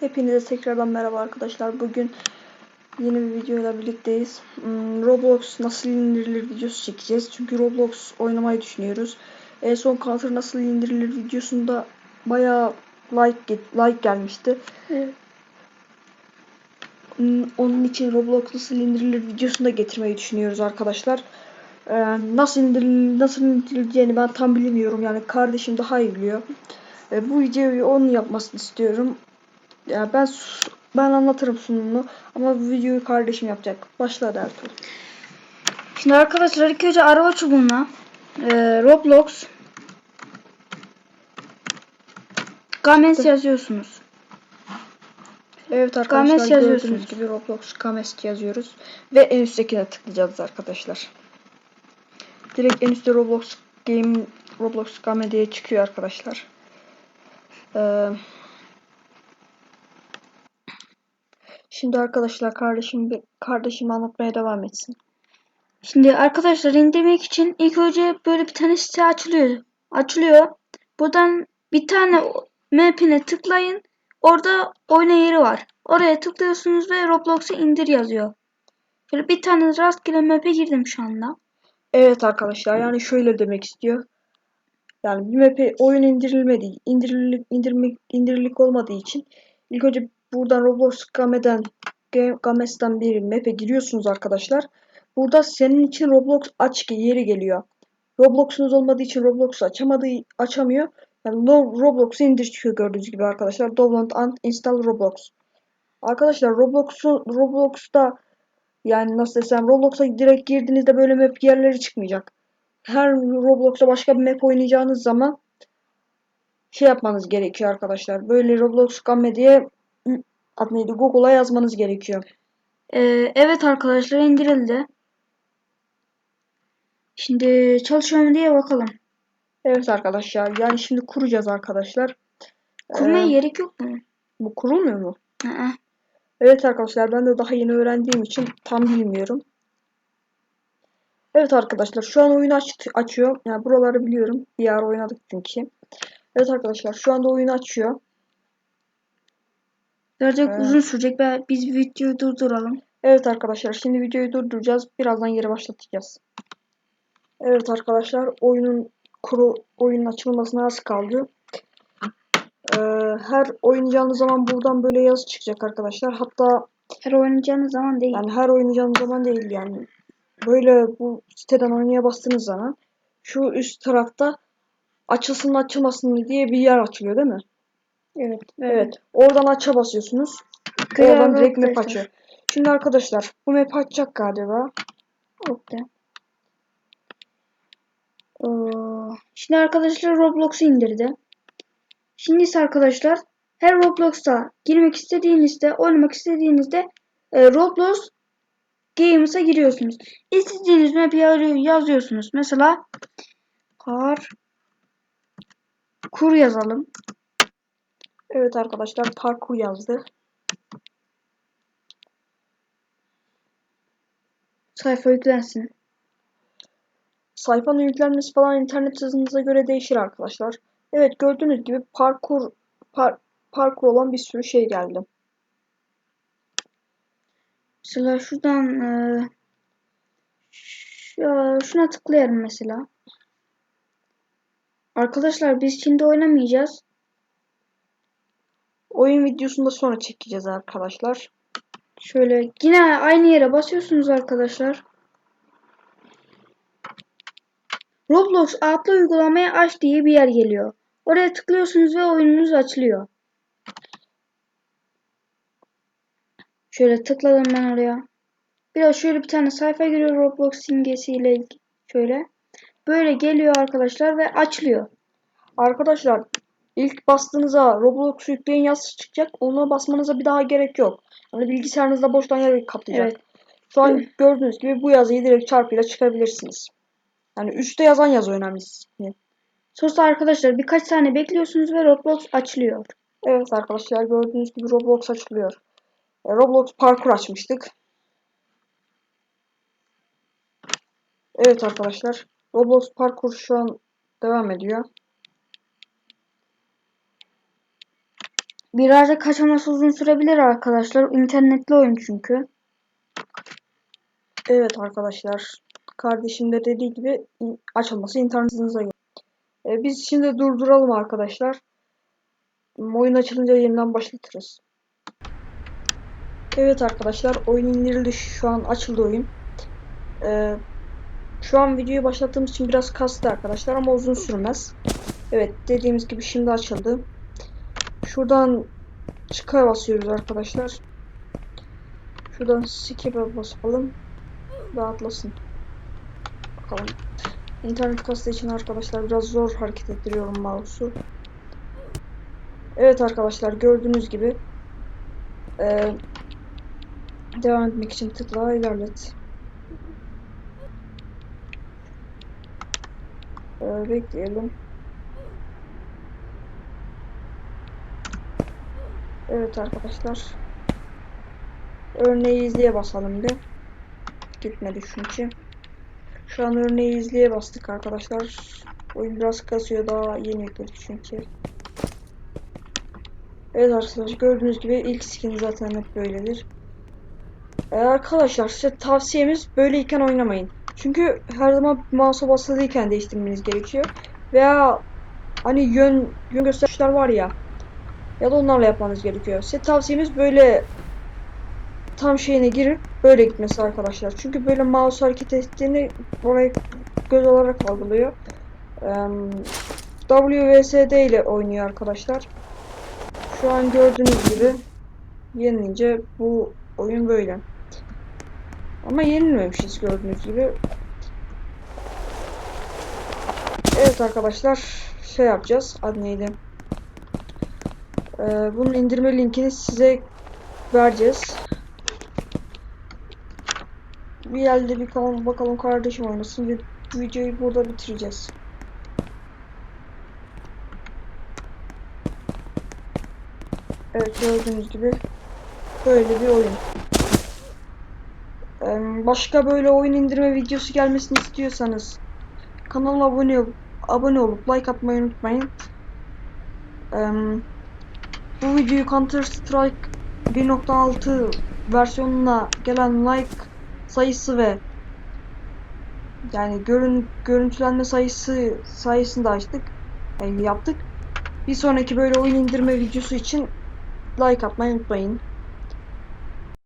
Hepinize tekrardan merhaba arkadaşlar. Bugün yeni bir videoyla birlikteyiz. Hmm, Roblox nasıl indirilir videosu çekeceğiz. Çünkü Roblox oynamayı düşünüyoruz. En son Counter nasıl indirilir videosunda bayağı like get- like gelmişti. Hmm, Onun için Roblox nasıl indirilir videosunu da getirmeyi düşünüyoruz arkadaşlar. Ee, nasıl indiril nasıl indirileceğini ben tam bilmiyorum. Yani kardeşim daha iyi biliyor. Ee, bu videoyu onun yapmasını istiyorum. Ya ben ben anlatırım sunumunu ama bu videoyu kardeşim yapacak. Başla Ertuğrul. Şimdi arkadaşlar ilk önce araba çubuğuna e, Roblox Games yazıyorsunuz. Evet arkadaşlar Games yazıyorsunuz. gibi Roblox Games yazıyoruz ve en üsttekine tıklayacağız arkadaşlar. Direkt en üstte Roblox Game Roblox Game diye çıkıyor arkadaşlar. Ee, şimdi arkadaşlar kardeşim kardeşim anlatmaya devam etsin. Şimdi arkadaşlar indirmek için ilk önce böyle bir tane site açılıyor. Açılıyor. Buradan bir tane map'ine tıklayın. Orada oyna yeri var. Oraya tıklıyorsunuz ve Roblox'u indir yazıyor. Şöyle bir tane rastgele map'e girdim şu anda. Evet arkadaşlar yani şöyle demek istiyor. Yani bir map'e oyun indirilmediği, indirilik, indirmek, indirilik olmadığı için ilk önce buradan Roblox Game'den Ga- Games'ten bir map'e giriyorsunuz arkadaşlar. Burada senin için Roblox aç yeri geliyor. Roblox'unuz olmadığı için Roblox'u açamadığı açamıyor. Yani Lo- Roblox'u indir çıkıyor gördüğünüz gibi arkadaşlar. Download and install Roblox. Arkadaşlar Roblox'u Roblox'ta yani nasıl desem Roblox'a direkt girdiğinizde böyle map yerleri çıkmayacak. Her Roblox'a başka bir map oynayacağınız zaman şey yapmanız gerekiyor arkadaşlar. Böyle Roblox Game diye adı neydi Google'a yazmanız gerekiyor. Ee, evet arkadaşlar indirildi. Şimdi çalışıyor mu diye bakalım. Evet arkadaşlar yani şimdi kuracağız arkadaşlar. Kurmaya Ee, gerek yok mu? bu kurulmuyor mu? Hı hı. Evet arkadaşlar ben de daha yeni öğrendiğim için tam bilmiyorum. Evet arkadaşlar şu an oyunu aç açıyor. Yani buraları biliyorum. Bir ara oynadık çünkü. Evet arkadaşlar şu anda oyunu açıyor. Birazcık Evet. uzun sürecek ve biz videoyu durduralım. Evet arkadaşlar şimdi videoyu durduracağız. Birazdan yeri başlatacağız. Evet arkadaşlar oyunun kuru oyunun açılmasına az kaldı. Ee, her oynayacağınız zaman buradan böyle yazı çıkacak arkadaşlar. Hatta Her oynayacağınız zaman değil. yani her oynayacağınız zaman değil yani. Böyle bu siteden oynaya bastığınız zaman şu üst tarafta açılsın açılmasın diye bir yer açılıyor değil mi? Evet. Evet. Oradan aça basıyorsunuz. Kıyar Oradan direkt map açıyor. Şimdi arkadaşlar bu map açacak galiba. Okey. Ee, Şimdi arkadaşlar Roblox'u indirdi. Şimdi ise arkadaşlar her Roblox'a girmek istediğinizde, oynamak istediğinizde e, Roblox Games'a giriyorsunuz. İstediğiniz map'i yazıyorsunuz. Mesela par kur yazalım. Evet arkadaşlar parkur yazdı. Sayfa yüklensin. Sayfanın yüklenmesi falan internet hızınıza göre değişir arkadaşlar. Evet gördüğünüz gibi parkur par, parkur olan bir sürü şey geldi. Mesela şuradan e, şu- şuna tıklayalım mesela. Arkadaşlar biz şimdi oynamayacağız. Oyun videosunu da sonra çekeceğiz arkadaşlar. Şöyle yine aynı yere basıyorsunuz arkadaşlar. Roblox adlı uygulamayı aç diye bir yer geliyor. Oraya tıklıyorsunuz ve oyununuz açılıyor. Şöyle tıkladım ben oraya. Biraz şöyle bir tane sayfa giriyor Roblox simgesiyle. Şöyle. Böyle geliyor arkadaşlar ve açılıyor. Arkadaşlar ilk bastığınızda Roblox yükleyin yazısı çıkacak. Ona basmanıza bir daha gerek yok. Yani bilgisayarınızda boştan yer kaplayacak. Evet. Şu an gördüğünüz gibi bu yazıyı direkt çarpıyla çıkabilirsiniz. Yani üstte yazan yazı önemli. Sonra arkadaşlar birkaç saniye bekliyorsunuz ve Roblox açılıyor. Evet arkadaşlar gördüğünüz gibi Roblox açılıyor. E, Roblox parkur açmıştık. Evet arkadaşlar. Roblox parkur şu an devam ediyor. Birazcık açılması uzun sürebilir arkadaşlar. İnternetli oyun çünkü. Evet arkadaşlar. Kardeşim de dediği gibi açılması internetinize göre. Ee, biz şimdi durduralım arkadaşlar. Oyun açılınca yeniden başlatırız. Evet arkadaşlar oyun indirildi şu an açıldı oyun. Ee, şu an videoyu başlattığımız için biraz kastı arkadaşlar ama uzun sürmez. Evet dediğimiz gibi şimdi açıldı. Şuradan çıkar basıyoruz arkadaşlar. Şuradan skip'e basalım. Rahatlasın. Bakalım. İnternet kastığı için arkadaşlar biraz zor hareket ettiriyorum mouse'u. Evet arkadaşlar gördüğünüz gibi eee, devam etmek için tıkla ilerlet. Eee, bekleyelim. Evet arkadaşlar. Örneği izleye basalım bir. Gitmedi çünkü. Şu an örneği izleye bastık arkadaşlar. Oyun biraz kasıyor daha yeni yükledik çünkü. Evet arkadaşlar gördüğünüz gibi ilk skin zaten hep böyledir. Ee, arkadaşlar size tavsiyemiz böyleyken oynamayın. Çünkü her zaman mouse'a basılıyken değiştirmeniz gerekiyor. Veya hani yön, yön gösterişler var ya. Ya da onlarla yapmanız gerekiyor. Size tavsiyemiz böyle tam şeyine girip böyle gitmesi arkadaşlar. Çünkü böyle mouse hareket ettiğini orayı göz olarak algılıyor. WSD ile oynuyor arkadaşlar. Şu an gördüğünüz gibi yenilince bu oyun böyle. Ama yenilmemişiz gördüğünüz gibi. Evet arkadaşlar şey yapacağız. Adı neydi? Ee, bunun indirme linkini size vereceğiz. Bir elde bir bakalım, bakalım kardeşim oynasın. Vi- Videoyu burada bitireceğiz. Evet gördüğünüz gibi böyle bir oyun. Eee, Başka böyle oyun indirme videosu gelmesini istiyorsanız kanala abone abone olup like atmayı unutmayın. Eee, Bu videoyu Counter Strike 1.6 versiyonuna gelen like sayısı ve yani görün görüntülenme sayısı sayısını da açtık. Yani yaptık. Bir sonraki böyle oyun indirme videosu için like atmayı unutmayın.